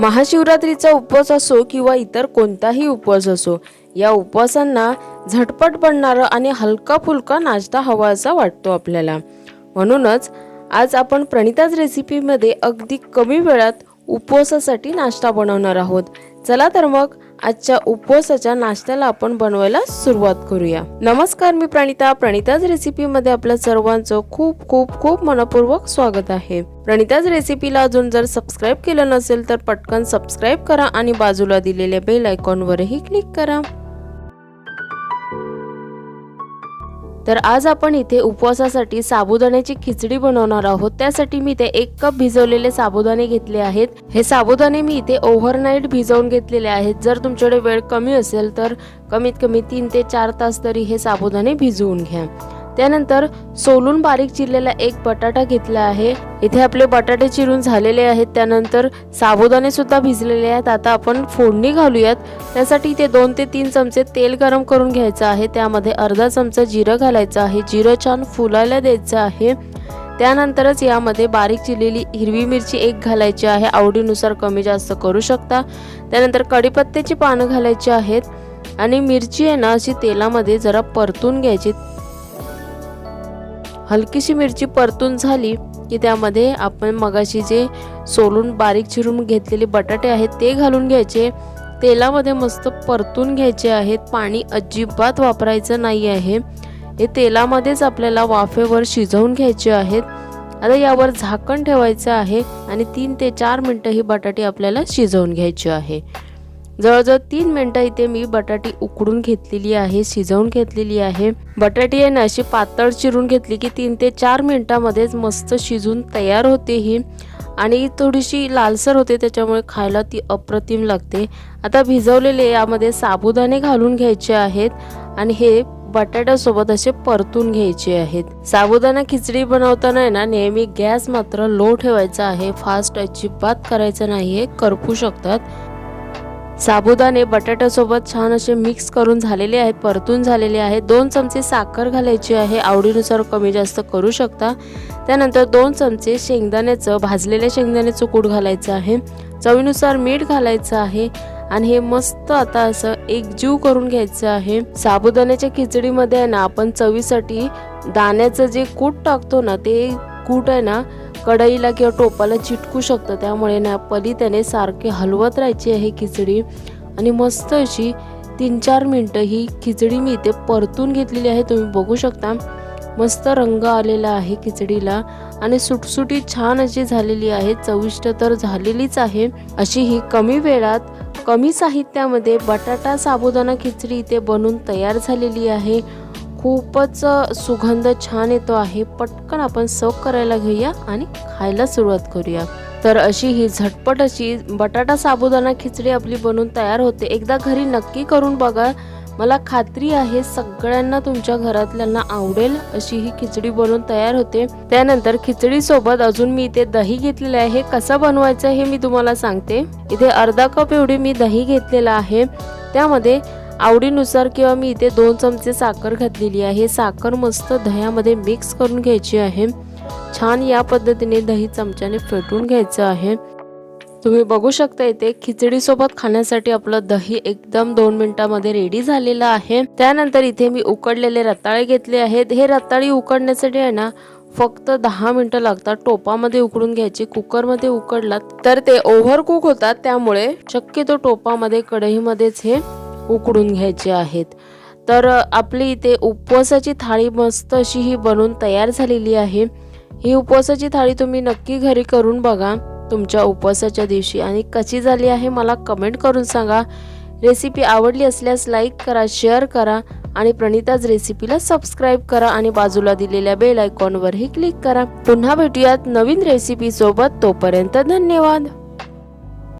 महाशिवरात्रीचा उपवास असो किंवा इतर कोणताही उपवास असो या उपवासांना झटपट बनणारं आणि हलका फुलका नाश्ता हवा असा वाटतो आपल्याला. म्हणूनच आज आपण प्रणिताज रेसिपीमध्ये अगदी कमी वेळात उपवासासाठी नाश्ता बनवणार आहोत. चला तर मग आजच्या उपवासाच्या नाश्त्याला आपण बनवायला सुरुवात करूया. नमस्कार मी प्रणिता. प्रणिताज रेसिपीमध्ये आपल्या सर्वांचं खूप खूप खूप मनपूर्वक स्वागत आहे. प्रणिताज रेसिपीला अजून जर सबस्क्राईब केलं नसेल तर पटकन सबस्क्राईब करा आणि बाजूला दिलेल्या बेल आयकॉनवरही क्लिक करा. तर आज आपण इथे उपवासासाठी साबुदाण्याची खिचडी बनवणार आहोत. त्यासाठी मी इथे एक कप भिजवलेले साबुदाणे घेतले आहेत. हे साबुदाणे मी इथे ओव्हरनाईट भिजवून घेतलेले आहेत. जर तुमच्याकडे वेळ कमी असेल तर कमीत कमी तीन ते चार तास तरी हे साबुदाणे भिजवून घ्या. त्यानंतर सोलून बारीक चिरलेला एक बटाटा घेतला आहे. इथे आपले बटाटे चिरून झालेले आहेत. त्यानंतर साबुदाणे सुद्धा भिजलेले आहेत. आता आपण फोडणी घालूयात. त्यासाठी इथे दोन ते तीन चमचे तेल गरम करून घ्यायचं आहे. त्यामध्ये अर्धा चमचा जिरं घालायचं आहे. जिरं छान फुलायला द्यायचं आहे. त्यानंतरच यामध्ये बारीक चिरलेली हिरवी मिरची एक घालायची आहे. आवडीनुसार कमी जास्त करू शकता. त्यानंतर कढीपत्त्याची पानं घालायची आहेत. आणि मिरची आहे ना अशी तेलामध्ये जरा परतून घ्यायची. हलकीशी मिरची परतून झाली की त्यामध्ये आपण मगाशी जे सोलून बारीक चिरून घेतलेले बटाटे आहेत ते घालून घ्यायचे. तेलामध्ये मस्त परतून घ्यायचे आहेत. पाणी अजिबात वापरायचं नाही आहे. हे तेलामध्येच आपल्याला वाफेवर शिजवून घ्यायचे आहेत. आता यावर झाकण ठेवायचं आहे आणि तीन ते चार मिनटं ही बटाटे आपल्याला शिजवून घ्यायची आहे. जवळजवळ तीन मिनटं इथे मी बटाटी उकडून घेतलेली आहे शिजवून घेतलेली आहे. बटाटी आहे ना अशी पातळ चिरून घेतली की तीन ते चार मिनटामध्येच मस्त शिजून तयार होते ही. आणि थोडीशी लालसर होते त्याच्यामुळे खायला ती अप्रतिम लागते. आता भिजवलेले यामध्ये साबुदाणे घालून घ्यायचे आहेत आणि हे बटाट्यासोबत असे परतून घ्यायचे आहेत. साबुदाणा खिचडी बनवताना आहे ना नेहमी गॅस मात्र लो ठेवायचा आहे. फास्ट अजिबात करायचं नाहीये. करपू शकतात. साबुदाणे बटाट्यासोबत छान असे मिक्स करून झालेले आहेत परतून झालेले आहेत. दोन चमचे साखर घालायची आहे. आवडीनुसार कमी जास्त करू शकता. त्यानंतर दोन चमचे शेंगदाण्याचं भाजलेल्या शेंगदाण्याचं कूट घालायचं आहे. चवीनुसार मीठ घालायचं आहे. आणि हे मस्त आता असं एकजीव करून घ्यायचं आहे. साबुदाण्याच्या खिचडीमध्ये आहे ना आपण चवीसाठी दाण्याचं जे कूट टाकतो ना ते कूट आहे ना कढईला किंवा टोपाला चिटकू शकतं. त्यामुळे ना पली त्याने सारखे हलवत राहायची आहे खिचडी. आणि मस्त अशी तीन चार मिनटं ही खिचडी मी इथे परतून घेतलेली आहे. तुम्ही बघू शकता. मस्त रंग आलेला आहे खिचडीला. आणि सुटसुटी छान अशी झालेली आहे. चविष्ट तर झालेलीच आहे. अशी ही कमी वेळात कमी साहित्यामध्ये बटाटा साबुदाणा खिचडी इथे बनून तयार झालेली आहे. खूपच सुगंध छान येतो आहे. पटकन आपण सर्व करायला घेऊया आणि खायला सुरुवात करूया. तर अशी ही झटपट अशी बटाटा साबुदाणा खिचडी आपली बनून तयार होते. एकदा घरी नक्की करून बघा. मला खात्री आहे सगळ्यांना तुमच्या घरातल्यांना आवडेल अशी ही खिचडी बनवून तयार होते. त्यानंतर खिचडी सोबत अजून मी इथे दही घेतलेलं आहे. कसं बनवायचं हे मी तुम्हाला सांगते. इथे अर्धा कप एवढी मी दही घेतलेला आहे. त्यामध्ये आवडीनुसार किंवा मी इथे दोन चमचे साखर घातलेली आहे. साखर मस्त दह्यामध्ये मिक्स करून घ्यायची आहे. छान या पद्धतीने दही चमच्याने फेटून घ्यायचं आहे. तुम्ही बघू शकता इथे खिचडी सोबत खाण्यासाठी आपलं दही एकदम दोन मिनिटांमध्ये रेडी झालेलं आहे. त्यानंतर इथे मी उकडलेले रताळे घेतले आहेत. हे रताळी उकडण्यासाठी आहे ना फक्त दहा मिनिटं लागतात. टोपामध्ये उकडून घ्यायचे. कुकरमध्ये उकडलात तर ते ओव्हर कुक होतात. त्यामुळे शक्यतो टोपामध्ये कढईमध्येच हे उकडून घ्यायचे आहेत. तर आपली इथे उपवासाची थाळी मस्त अशी ही बनवून तयार झालेली आहे. ही उपवासाची थाळी तुम्ही नक्की घरी करून बघा. तुमच्या उपवासाच्या दिवशी आणि कशी झाली आहे मला कमेंट करून सांगा. रेसिपी आवडली असल्यास लाईक करा शेअर करा आणि प्रणिताज रेसिपीला सबस्क्राईब करा आणि बाजूला दिलेल्या बेल आयकॉनवरही क्लिक करा. पुन्हा भेटूयात नवीन रेसिपीसोबत तोपर्यंत धन्यवाद.